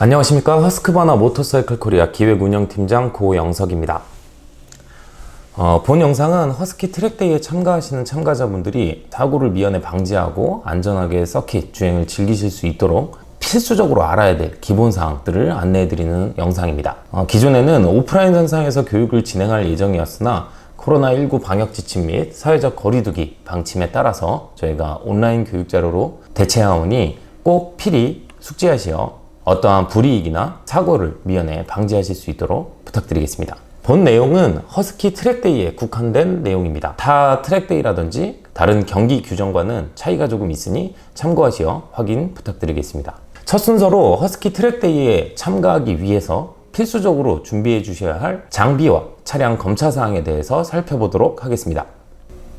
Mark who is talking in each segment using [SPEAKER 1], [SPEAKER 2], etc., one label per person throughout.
[SPEAKER 1] 안녕하십니까 허스크바나 모터사이클 코리아 기획운영팀장 고영석입니다. 어, 본 영상은 허스키 트랙데이에 참가하시는 참가자분들이 사고를 미연에 방지하고 안전하게 서킷 주행을 즐기실 수 있도록 필수적으로 알아야 될 기본 사항들을 안내해드리는 영상입니다. 어, 기존에는 오프라인 선상에서 교육을 진행할 예정이었으나 코로나19 방역 지침 및 사회적 거리두기 방침에 따라서 저희가 온라인 교육 자료로 대체하오니 꼭 필히 숙지하시어 어떠한 불이익이나 사고를 미연에 방지하실 수 있도록 부탁드리겠습니다. 본 내용은 허스키 트랙데이에 국한된 내용입니다. 타 트랙데이라든지 다른 경기 규정과는 차이가 조금 있으니 참고하시어 확인 부탁드리겠습니다. 첫 순서로 허스키 트랙데이에 참가하기 위해서 필수적으로 준비해 주셔야 할 장비와 차량 검차 사항에 대해서 살펴보도록 하겠습니다.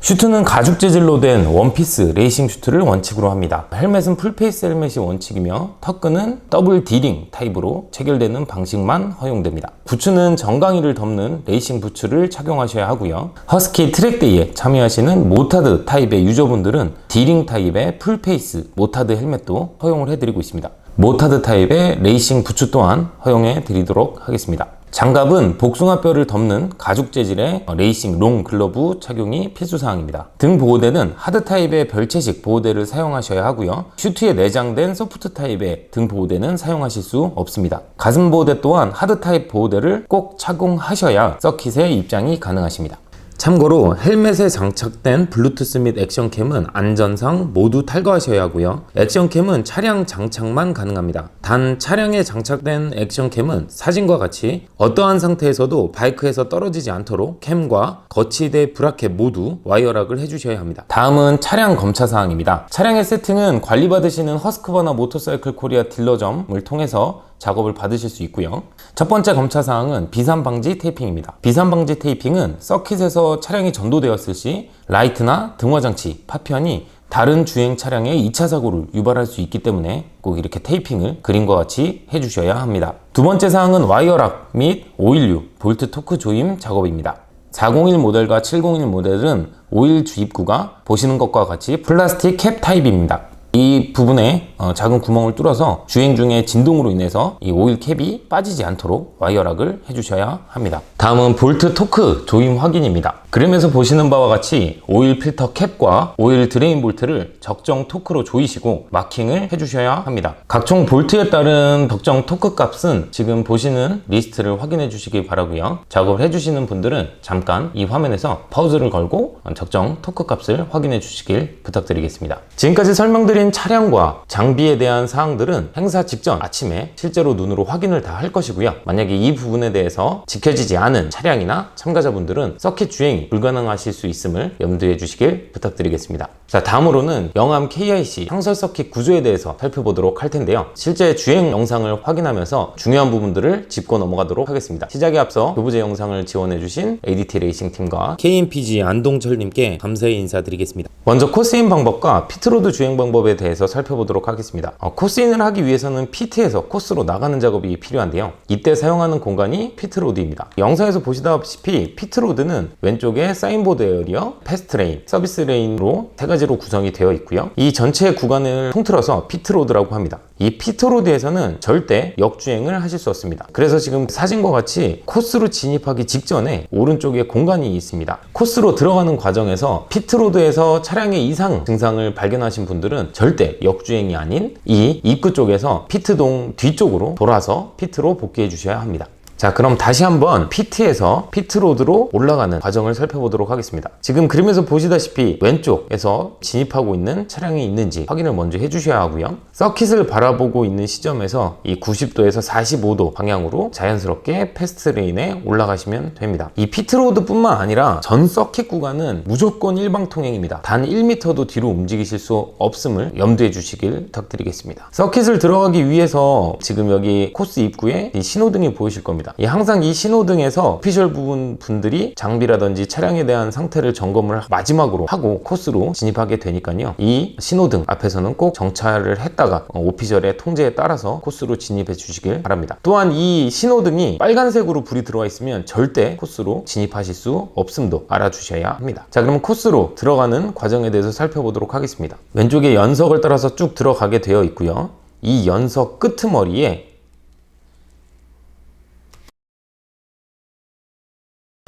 [SPEAKER 1] 슈트는 가죽 재질로 된 원피스 레이싱 슈트를 원칙으로 합니다. 헬멧은 풀페이스 헬멧이 원칙이며 턱끈은 더블 디링 타입으로 체결되는 방식만 허용됩니다. 부츠는 정강이를 덮는 레이싱 부츠를 착용하셔야 하고요. 허스키 트랙데이에 참여하시는 모타드 타입의 유저분들은 디링 타입의 풀페이스 모타드 헬멧도 허용을 해드리고 있습니다. 모타드 타입의 레이싱 부츠 또한 허용해 드리도록 하겠습니다. 장갑은 복숭아뼈를 덮는 가죽 재질의 레이싱 롱 글러브 착용이 필수사항입니다. 등 보호대는 하드 타입의 별채식 보호대를 사용하셔야 하고요. 슈트에 내장된 소프트 타입의 등 보호대는 사용하실 수 없습니다. 가슴 보호대 또한 하드 타입 보호대를 꼭 착용하셔야 서킷에 입장이 가능하십니다. 참고로 헬멧에 장착된 블루투스 및 액션캠은 안전상 모두 탈거하셔야 하고요. 액션캠은 차량 장착만 가능합니다. 단 차량에 장착된 액션캠은 사진과 같이 어떠한 상태에서도 바이크에서 떨어지지 않도록 캠과 거치대 브라켓 모두 와이어락을 해주셔야 합니다. 다음은 차량 검차 사항입니다. 차량의 세팅은 관리받으시는 허스크버나 모터사이클 코리아 딜러점을 통해서 작업을 받으실 수 있고요. 첫 번째 검차 사항은 비산 방지 테이핑입니다. 비산 방지 테이핑은 서킷에서 차량이 전도되었을 시 라이트나 등화 장치, 파편이 다른 주행 차량의 2차 사고를 유발할 수 있기 때문에 꼭 이렇게 테이핑을 그림과 같이 해주셔야 합니다. 두 번째 사항은 와이어락 및 오일류, 볼트 토크 조임 작업입니다. 401 모델과 701 모델은 오일 주입구가 보시는 것과 같이 플라스틱 캡 타입입니다. 이 부분에 어, 작은 구멍을 뚫어서 주행 중에 진동으로 인해서 이 오일 캡이 빠지지 않도록 와이어락을 해주셔야 합니다. 다음은 볼트 토크 조임 확인입니다. 그림에서 보시는 바와 같이 오일 필터 캡과 오일 드레인 볼트를 적정 토크로 조이시고 마킹을 해주셔야 합니다. 각종 볼트에 따른 적정 토크 값은 지금 보시는 리스트를 확인해 주시기 바라고요. 작업을 해주시는 분들은 잠깐 이 화면에서 파우즈를 걸고 적정 토크 값을 확인해 주시길 부탁드리겠습니다. 지금까지 설명드린 차량과 장비에 대한 사항들은 행사 직전 아침에 실제로 눈으로 확인을 다 할 것이고요. 만약에 이 부분에 대해서 지켜지지 않은 차량이나 참가자분들은 서킷 주행 이 불가능하실 수 있음을 염두해 주시길 부탁드리겠습니다. 자, 다음으로는 영암 KIC 상설 서킷 구조에 대해서 살펴보도록 할 텐데요. 실제 주행 영상을 확인하면서 중요한 부분들을 짚고 넘어가도록 하겠습니다. 시작에 앞서 교부제 영상을 지원해 주신 ADT 레이싱 팀과 KMPG 안동철 님께 감사의 인사드리겠습니다. 먼저 코스인 방법과 피트로드 주행 방법에 대해서 살펴보도록 하겠습니다. 어, 코스인을 하기 위해서는 피트에서 코스로 나가는 작업이 필요한데요. 이때 사용하는 공간이 피트로드입니다. 영상에서 보시다시피 피트로드는 왼쪽 에 사인보드 에어리어, 패스트 레인, 서비스 레인으로 세 가지로 구성이 되어 있고요. 이 전체 구간을 통틀어서 피트로드라고 합니다. 이 피트로드에서는 절대 역주행을 하실 수 없습니다. 그래서 지금 사진과 같이 코스로 진입하기 직전에 오른쪽에 공간이 있습니다. 코스로 들어가는 과정에서 피트로드에서 차량의 이상 증상을 발견하신 분들은 절대 역주행이 아닌 이 입구 쪽에서 피트동 뒤쪽으로 돌아서 피트로 복귀해 주셔야 합니다. 자 그럼 다시 한번 피트에서 피트로드로 올라가는 과정을 살펴보도록 하겠습니다. 지금 그림에서 보시다시피 왼쪽에서 진입하고 있는 차량이 있는지 확인을 먼저 해주셔야 하고요. 서킷을 바라보고 있는 시점에서 이 90도에서 45도 방향으로 자연스럽게 패스트 레인에 올라가시면 됩니다. 이 피트로드 뿐만 아니라 전 서킷 구간은 무조건 일방통행입니다. 단 1m도 뒤로 움직이실 수 없음을 염두해 주시길 부탁드리겠습니다. 서킷을 들어가기 위해서 지금 여기 코스 입구에 이 신호등이 보이실 겁니다 이 항상 이 신호등에서 오피셜 부분 분들이 장비라든지 차량에 대한 상태를 점검을 마지막으로 하고 코스로 진입하게 되니까요. 이 신호등 앞에서는 꼭 정차를 했다가 오피셜의 통제에 따라서 코스로 진입해 주시길 바랍니다. 또한 이 신호등이 빨간색으로 불이 들어와 있으면 절대 코스로 진입하실 수 없음도 알아주셔야 합니다. 자, 그럼 코스로 들어가는 과정에 대해서 살펴보도록 하겠습니다. 왼쪽에 연석을 따라서 쭉 들어가게 되어 있고요. 이 연석 끄트머리에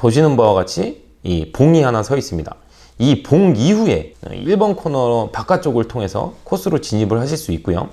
[SPEAKER 1] 보시는 바와 같이 이 봉이 하나 서 있습니다. 이 봉 이후에 1번 코너 바깥쪽을 통해서 코스로 진입을 하실 수 있고요.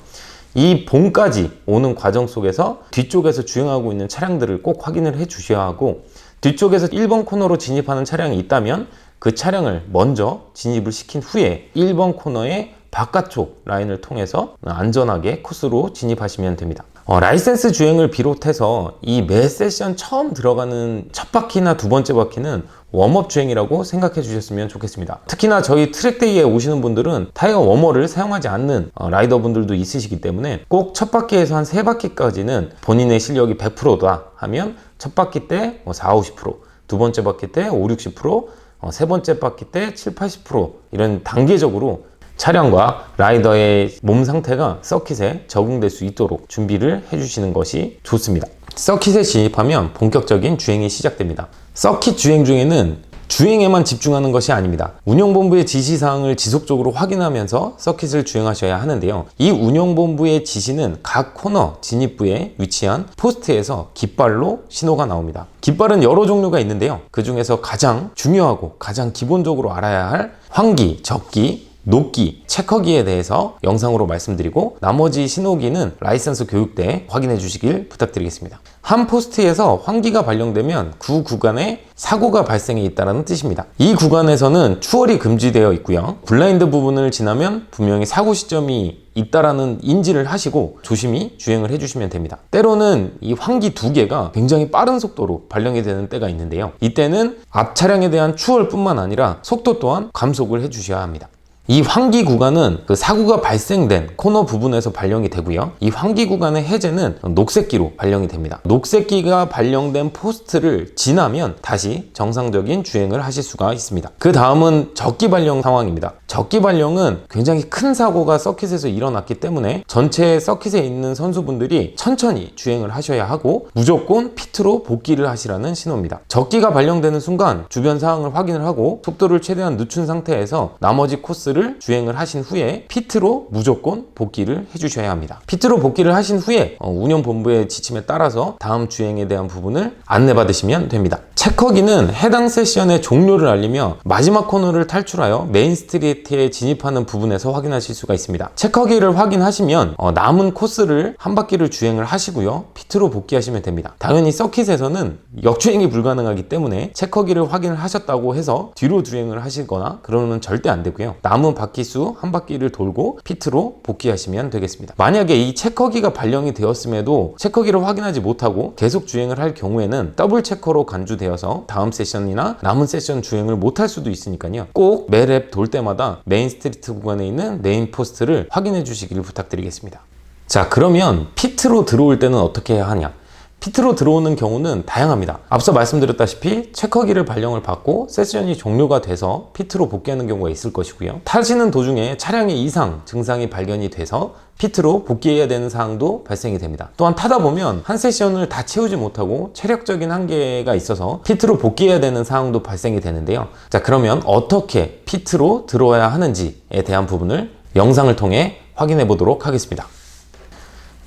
[SPEAKER 1] 이 봉까지 오는 과정 속에서 뒤쪽에서 주행하고 있는 차량들을 꼭 확인을 해 주셔야 하고 뒤쪽에서 1번 코너로 진입하는 차량이 있다면 그 차량을 먼저 진입을 시킨 후에 1번 코너의 바깥쪽 라인을 통해서 안전하게 코스로 진입하시면 됩니다. 어, 라이센스 주행을 비롯해서 이 매 세션 처음 들어가는 첫 바퀴나 두 번째 바퀴는 웜업 주행이라고 생각해 주셨으면 좋겠습니다. 특히나 저희 트랙데이에 오시는 분들은 타이어 워머를 사용하지 않는 어, 라이더 분들도 있으시기 때문에 꼭 첫 바퀴에서 한 세 바퀴까지는 본인의 실력이 100%다 하면 첫 바퀴 때 4, 50%, 두 번째 바퀴 때 5, 60%, 어, 세 번째 바퀴 때 7, 80% 이런 단계적으로 차량과 라이더의 몸 상태가 서킷에 적응될 수 있도록 준비를 해주시는 것이 좋습니다. 서킷에 진입하면 본격적인 주행이 시작됩니다. 서킷 주행 중에는 주행에만 집중하는 것이 아닙니다. 운영본부의 지시사항을 지속적으로 확인하면서 서킷을 주행하셔야 하는데요. 이 운영본부의 지시는 각 코너 진입부에 위치한 포스트에서 깃발로 신호가 나옵니다. 깃발은 여러 종류가 있는데요. 그 중에서 가장 중요하고 가장 기본적으로 알아야 할 환기, 적기, 녹기, 체커기에 대해서 영상으로 말씀드리고 나머지 신호기는 라이선스 교육 때 확인해 주시길 부탁드리겠습니다. 한 포스트에서 환기가 발령되면 그 구간에 사고가 발생해 있다는 뜻입니다. 이 구간에서는 추월이 금지되어 있고요. 블라인드 부분을 지나면 분명히 사고 시점이 있다라는 인지를 하시고 조심히 주행을 해주시면 됩니다. 때로는 이 환기 두 개가 굉장히 빠른 속도로 발령이 되는 때가 있는데요. 이때는 앞 차량에 대한 추월뿐만 아니라 속도 또한 감속을 해주셔야 합니다. 이 환기 구간은 그 사고가 발생된 코너 부분에서 발령이 되고요. 이 환기 구간의 해제는 녹색기로 발령이 됩니다. 녹색기가 발령된 포스트를 지나면 다시 정상적인 주행을 하실 수가 있습니다. 그 다음은 적기 발령 상황입니다. 적기 발령은 굉장히 큰 사고가 서킷에서 일어났기 때문에 전체 서킷에 있는 선수분들이 천천히 주행을 하셔야 하고 무조건 피트로 복귀를 하시라는 신호입니다. 적기가 발령되는 순간 주변 상황을 확인을 하고 속도를 최대한 늦춘 상태에서 나머지 코스를 코스를 주행을 하신 후에 피트로 무조건 복귀를 해주셔야 합니다. 피트로 복귀를 하신 후에 어, 운영본부의 지침에 따라서 다음 주행에 대한 부분을 안내받으시면 됩니다. 체커기는 해당 세션의 종료를 알리며 마지막 코너를 탈출하여 메인 스트리트에 진입하는 부분에서 확인하실 수가 있습니다. 체커기를 확인하시면 어, 남은 코스를 한 바퀴를 주행을 하시고요. 피트로 복귀하시면 됩니다. 당연히 서킷에서는 역주행이 불가능하기 때문에 체커기를 확인을 하셨다고 해서 뒤로 주행을 하시거나 그러면 절대 안 되고요. 남은 바퀴 수 한 바퀴를 돌고 피트로 복귀하시면 되겠습니다. 만약에 이 체커기가 발령이 되었음에도 체커기를 확인하지 못하고 계속 주행을 할 경우에는 더블 체커로 간주되어서 다음 세션이나 남은 세션 주행을 못할 수도 있으니까요. 꼭 매 랩 돌 때마다 메인 스트리트 구간에 있는 메인 포스트를 확인해 주시기를 부탁드리겠습니다. 자, 그러면 피트로 들어올 때는 어떻게 해야 하냐? 피트로 들어오는 경우는 다양합니다. 앞서 말씀드렸다시피 체커기를 발령을 받고 세션이 종료가 돼서 피트로 복귀하는 경우가 있을 것이고요. 타시는 도중에 차량의 이상 증상이 발견이 돼서 피트로 복귀해야 되는 사항도 발생이 됩니다. 또한 타다 보면 한 세션을 다 채우지 못하고 체력적인 한계가 있어서 피트로 복귀해야 되는 사항도 발생이 되는데요. 자, 그러면 어떻게 피트로 들어와야 하는지에 대한 부분을 영상을 통해 확인해 보도록 하겠습니다.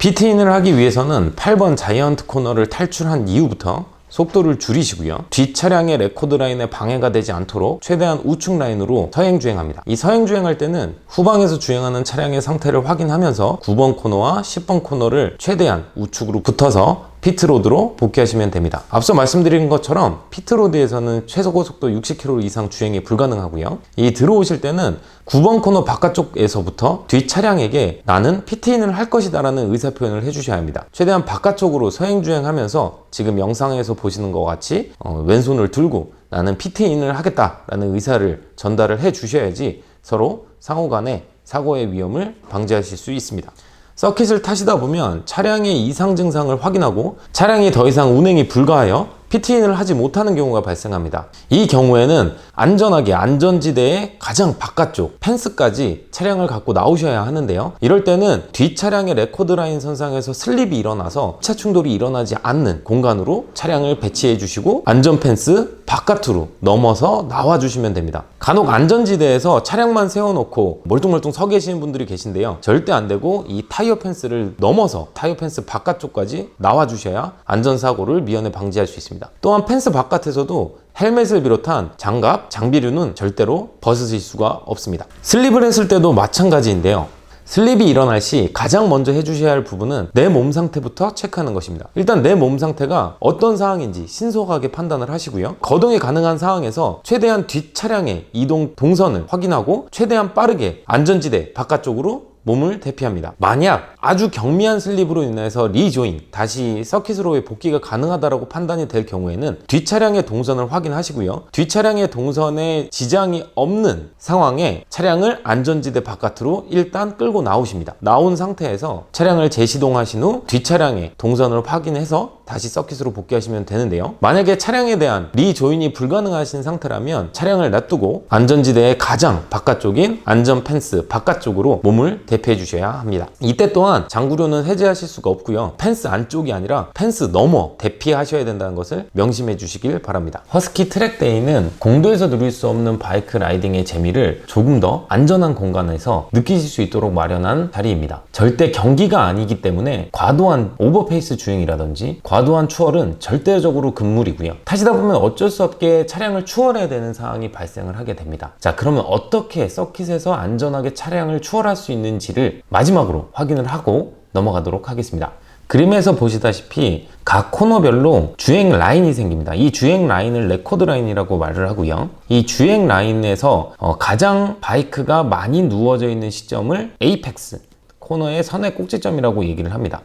[SPEAKER 1] 비트인을 하기 위해서는 8번 자이언트 코너를 탈출한 이후부터 속도를 줄이시고요. 뒷 차량의 레코드 라인에 방해가 되지 않도록 최대한 우측 라인으로 서행 주행합니다. 이 서행 주행할 때는 후방에서 주행하는 차량의 상태를 확인하면서 9번 코너와 10번 코너를 최대한 우측으로 붙어서 피트로드로 복귀하시면 됩니다. 앞서 말씀드린 것처럼 피트로드에서는 최소 고속도 60km 이상 주행이 불가능하고요. 이 들어오실 때는 9번 코너 바깥쪽에서부터 뒷 차량에게 나는 피트인을 할 것이다 라는 의사표현을 해주셔야 합니다. 최대한 바깥쪽으로 서행주행하면서 지금 영상에서 보시는 것 같이 어, 왼손을 들고 나는 피트인을 하겠다 라는 의사를 전달을 해 주셔야지 서로 상호 간에 사고의 위험을 방지하실 수 있습니다. 서킷을 타시다 보면 차량의 이상 증상을 확인하고 차량이 더 이상 운행이 불가하여 피트인을 하지 못하는 경우가 발생합니다. 이 경우에는 안전하게 안전지대의 가장 바깥쪽 펜스까지 차량을 갖고 나오셔야 하는데요. 이럴 때는 뒷 차량의 레코드 라인 선상에서 슬립이 일어나서 차 충돌이 일어나지 않는 공간으로 차량을 배치해 주시고 안전 펜스 바깥으로 넘어서 나와 주시면 됩니다. 간혹 안전지대에서 차량만 세워놓고 멀뚱멀뚱 서 계시는 분들이 계신데요. 절대 안 되고 이 타이어 펜스를 넘어서 타이어 펜스 바깥쪽까지 나와 주셔야 안전사고를 미연에 방지할 수 있습니다. 있습니다. 또한 펜스 바깥에서도 헬멧을 비롯한 장갑, 장비류는 절대로 벗으실 수가 없습니다. 슬립을 했을 때도 마찬가지인데요. 슬립이 일어날 시 가장 먼저 해주셔야 할 부분은 내 몸 상태부터 체크하는 것입니다. 일단 내 몸 상태가 어떤 상황인지 신속하게 판단을 하시고요. 거동이 가능한 상황에서 최대한 뒷 차량의 이동 동선을 확인하고 최대한 빠르게 안전지대 바깥쪽으로 몸을 대피합니다. 만약 아주 경미한 슬립으로 인해서 리조인, 다시 서킷으로의 복귀가 가능하다고 판단이 될 경우에는 뒷차량의 동선을 확인하시고요. 뒷차량의 동선에 지장이 없는 상황에 차량을 안전지대 바깥으로 일단 끌고 나오십니다. 나온 상태에서 차량을 재시동하신 후 뒷차량의 동선을 확인해서 다시 서킷으로 복귀하시면 되는데요. 만약에 차량에 대한 리조인이 불가능하신 상태라면 차량을 놔두고 안전지대의 가장 바깥쪽인 안전 펜스 바깥쪽으로 몸을 대피해 주셔야 합니다. 이때 또한 장구류는 해제하실 수가 없고요. 펜스 안쪽이 아니라 펜스 넘어 대피하셔야 된다는 것을 명심해 주시길 바랍니다. 허스키 트랙데이는 공도에서 누릴 수 없는 바이크 라이딩의 재미를 조금 더 안전한 공간에서 느끼실 수 있도록 마련한 자리입니다. 절대 경기가 아니기 때문에 과도한 오버페이스 주행이라든지 과도한 추월은 절대적으로 금물이고요. 타시다 보면 어쩔 수 없게 차량을 추월해야 되는 상황이 발생을 하게 됩니다. 자, 그러면 어떻게 서킷에서 안전하게 차량을 추월할 수 있는지를 마지막으로 확인을 하고 넘어가도록 하겠습니다. 그림에서 보시다시피 각 코너별로 주행 라인이 생깁니다. 이 주행 라인을 레코드 라인이라고 말을 하고요. 이 주행 라인에서 어, 가장 바이크가 많이 누워져 있는 시점을 에이펙스, 코너의 선의 꼭지점이라고 얘기를 합니다.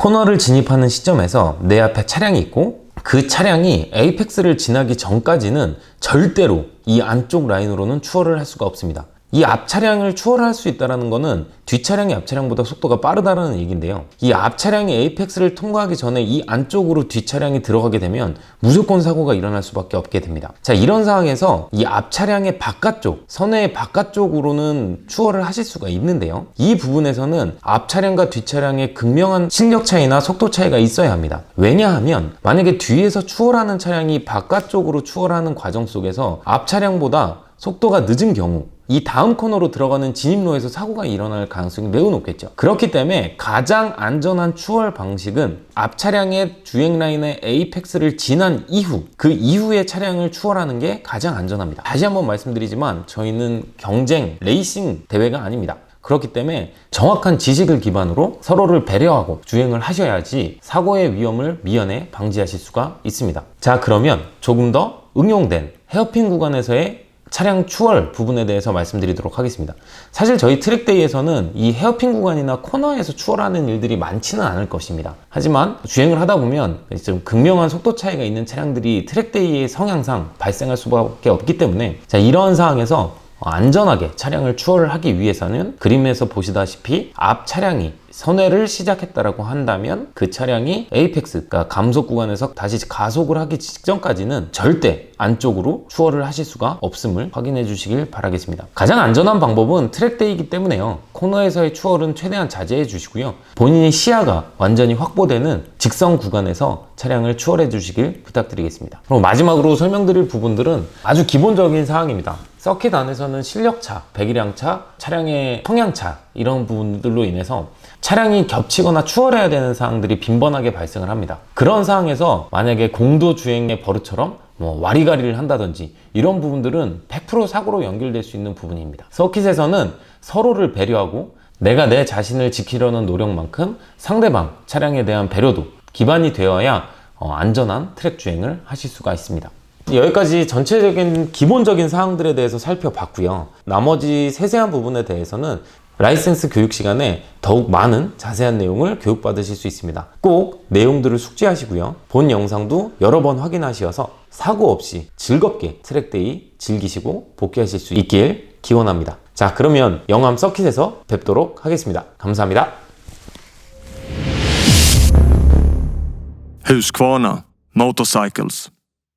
[SPEAKER 1] 코너를 진입하는 시점에서 내 앞에 차량이 있고 그 차량이 에이펙스를 지나기 전까지는 절대로 이 안쪽 라인으로는 추월을 할 수가 없습니다. 이 앞 차량을 추월할 수 있다는 것은 뒷 차량이 앞 차량보다 속도가 빠르다는 얘기인데요. 이 앞 차량이 에이펙스를 통과하기 전에 이 안쪽으로 뒷 차량이 들어가게 되면 무조건 사고가 일어날 수밖에 없게 됩니다. 자, 이런 상황에서 이 앞 차량의 바깥쪽, 선의 바깥쪽으로는 추월을 하실 수가 있는데요. 이 부분에서는 앞 차량과 뒷 차량의 극명한 실력 차이나 속도 차이가 있어야 합니다. 왜냐하면 만약에 뒤에서 추월하는 차량이 바깥쪽으로 추월하는 과정 속에서 앞 차량보다 속도가 늦은 경우 이 다음 코너로 들어가는 진입로에서 사고가 일어날 가능성이 매우 높겠죠. 그렇기 때문에 가장 안전한 추월 방식은 앞 차량의 주행 라인의 에이펙스를 지난 이후 그 이후의 차량을 추월하는 게 가장 안전합니다. 다시 한번 말씀드리지만 저희는 경쟁 레이싱 대회가 아닙니다. 그렇기 때문에 정확한 지식을 기반으로 서로를 배려하고 주행을 하셔야지 사고의 위험을 미연에 방지하실 수가 있습니다. 자, 그러면 조금 더 응용된 헤어핀 구간에서의 차량 추월 부분에 대해서 말씀드리도록 하겠습니다. 사실 저희 트랙데이에서는 이 헤어핀 구간이나 코너에서 추월하는 일들이 많지는 않을 것입니다. 하지만 주행을 하다 보면 좀 극명한 속도 차이가 있는 차량들이 트랙데이의 성향상 발생할 수밖에 없기 때문에 자, 이런 상황에서 안전하게 차량을 추월을 하기 위해서는 그림에서 보시다시피 앞 차량이 선회를 시작했다라고 한다면 그 차량이 에이펙스, 그러니까 감속 구간에서 다시 가속을 하기 직전까지는 절대 안쪽으로 추월을 하실 수가 없음을 확인해 주시길 바라겠습니다. 가장 안전한 방법은 트랙데이이기 때문에요. 코너에서의 추월은 최대한 자제해 주시고요. 본인의 시야가 완전히 확보되는 직선 구간에서 차량을 추월해 주시길 부탁드리겠습니다. 그리고 마지막으로 설명드릴 부분들은 아주 기본적인 사항입니다. 서킷 안에서는 실력차, 배기량차, 차량의 성향차 이런 부분들로 인해서 차량이 겹치거나 추월해야 되는 상황들이 빈번하게 발생을 합니다. 그런 상황에서 만약에 공도 주행의 버릇처럼 뭐 와리가리를 한다든지 이런 부분들은 100% 사고로 연결될 수 있는 부분입니다. 서킷에서는 서로를 배려하고 내가 내 자신을 지키려는 노력만큼 상대방 차량에 대한 배려도 기반이 되어야 어, 안전한 트랙 주행을 하실 수가 있습니다. 여기까지 전체적인 기본적인 사항들에 대해서 살펴봤고요. 나머지 세세한 부분에 대해서는 라이센스 교육 시간에 더욱 많은 자세한 내용을 교육받으실 수 있습니다. 꼭 내용들을 숙지하시고요. 본 영상도 여러 번 확인하셔서 사고 없이 즐겁게 트랙데이 즐기시고 복귀하실 수 있길 기원합니다. 자, 그러면 영암 서킷에서 뵙도록 하겠습니다. 감사합니다.
[SPEAKER 2] Husqvarna Motorcycles